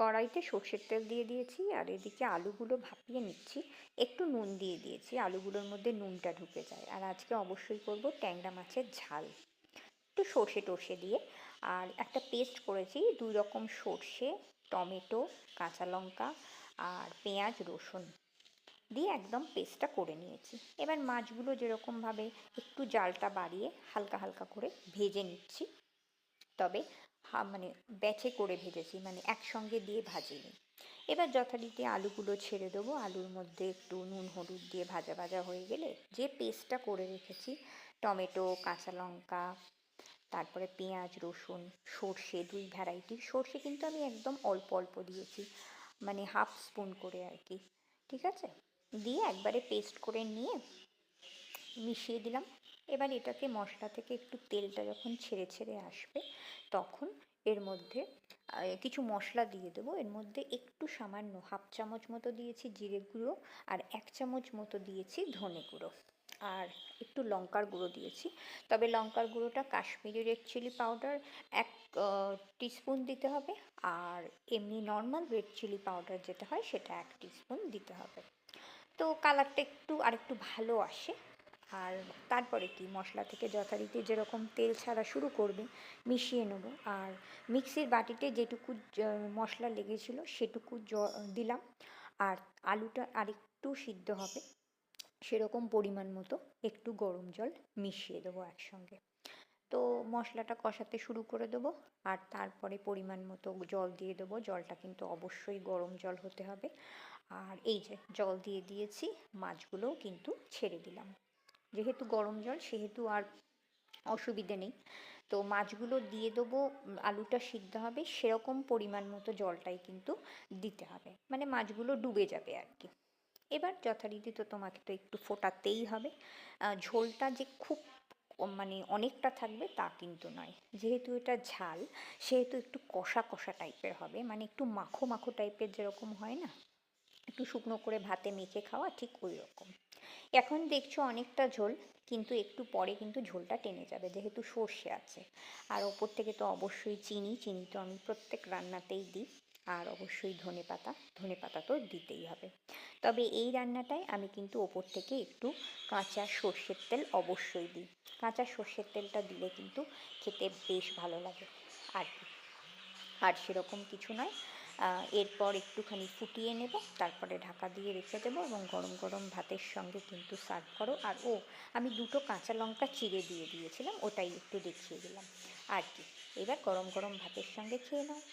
কড়াইতে সর্ষের তেল দিয়ে দিয়েছি, আর এদিকে আলুগুলো ভাপিয়ে নিচ্ছি। একটু নুন দিয়ে দিয়েছি, আলুগুলোর মধ্যে নুনটা ঢুকে যায়। আর আজকে অবশ্যই করব ট্যাংরা মাছের ঝাল। একটু সর্ষে টর্ষে দিয়ে, আর একটা পেস্ট করেছি, দুই রকম সর্ষে, টমেটো, কাঁচা লঙ্কা, আর পেঁয়াজ, রসুন দিয়ে একদম পেস্টটা করে নিয়েছি। এবার মাছগুলো যেরকমভাবে একটু জালটা বাড়িয়ে হালকা হালকা করে ভেজে নিচ্ছি। তবে মানে ব্যাচে করে ভেজেছি মানে একসঙ্গে দিয়ে ভাজিনি। এবার যথারীতি আলুগুলো ছেড়ে দেবো, আলুর মধ্যে একটু নুন, হলুদ দিয়ে ভাজা ভাজা হয়ে গেলে যে পেস্টটা করে রেখেছি, টমেটো, কাঁচা লঙ্কা, তারপরে পেঁয়াজ, রসুন, সর্ষে, দুই ভ্যারাইটির সর্ষে কিন্তু আমি একদম অল্প অল্প দিয়েছি মানে হাফ স্পুন করে আর কি, ঠিক আছে? দিয়ে একবারে পেস্ট করে নিয়ে মিশিয়ে দিলাম। এবার এটাকে মশলা থেকে একটু তেলটা যখন ছেড়ে ছেড়ে আসবে তখন এর মধ্যে কিছু মশলা দিয়ে দেবো। এর মধ্যে একটু সামান্য হাফ চামচ মতো দিয়েছি জিরে গুঁড়ো আর এক চামচ মতো দিয়েছি ধনে গুঁড়ো। আর একটু লঙ্কার গুঁড়ো দিয়েছি। তবে লঙ্কার গুঁড়োটা কাশ্মীরি রেড চিলি পাউডার এক টিস্পুন দিতে হবে আর এমনি নর্মাল রেড চিলি পাউডার যেটা হয় সেটা এক টিস্পুন দিতে হবে। তো কালারটা একটু আর একটু ভালো আসে। আর তারপরে কি? মশলা থেকে যথারীতি যেরকম তেল ছাড়া শুরু করবে, মিশিয়ে নেব। আর মিক্সির বাটিতে যেটুকু মশলা লেগেছিলো সেটুকু দিলাম। আর আলুটা আরেকটু সিদ্ধ হবে, সেরকম পরিমাণ মতো একটু গরম জল মিশিয়ে দেবো একসঙ্গে। তো মশলাটা কষাতে শুরু করে দেবো, আর তারপরে পরিমাণ মতো জল দিয়ে দেবো। জলটা কিন্তু অবশ্যই গরম জল হতে হবে। আর এই যে জল দিয়ে দিয়েছি, মাছগুলোও কিন্তু ছেড়ে দিলাম। যেহেতু গরম জল, সেহেতু আর অসুবিধে নেই। তো মাছগুলো দিয়ে দেবো, আলুটা সিদ্ধ হবে, সেরকম পরিমাণ মতো জলটাই কিন্তু দিতে হবে। মানে মাছগুলো ডুবে যাবে আর কি। এবার যথারীতি তো তোমাকে তো একটু ফোটাতেই হবে। ঝোলটা যে খুব মানে অনেকটা থাকবে তা কিন্তু নয়। যেহেতু এটা ঝাল, সেহেতু একটু কষা কষা টাইপের হবে। মানে একটু মাখো মাখো টাইপের যেরকম হয় না, একটু শুকনো করে ভাতে মেখে খাওয়া ঠিক ওই রকম। এখন দেখছ অনেকটা ঝোল, কিন্তু একটু পরে কিন্তু ঝোলটা টেনে যাবে যেহেতু সর্ষে আছে। আর ওপর থেকে তো অবশ্যই চিনি চিনি তো আমি প্রত্যেক রান্নাতেই দিই। আর অবশ্যই ধনে পাতা ধনে পাতা তো দিতেই হবে। তবে এই রান্নাটায় আমি কিন্তু ওপর থেকে একটু কাঁচা সর্ষের তেল অবশ্যই দিই। কাঁচা সর্ষের তেলটা দিলে কিন্তু খেতে বেশ ভালো লাগে। আর আর সেরকম কিছু নয়। এরপর একটুখানি ফুটিয়ে নেব, তারপরে ঢাকা দিয়ে রেখে দেবো এবং গরম গরম ভাতের সঙ্গে কিন্তু সার্ভ করো। আর ও, আমি দুটো কাঁচা লঙ্কা চিড়ে দিয়ে দিয়েছিলাম, ওটাই একটু দেখিয়ে দিলাম। আর কি, এবার গরম গরম ভাতের সঙ্গে খেয়ে নাও।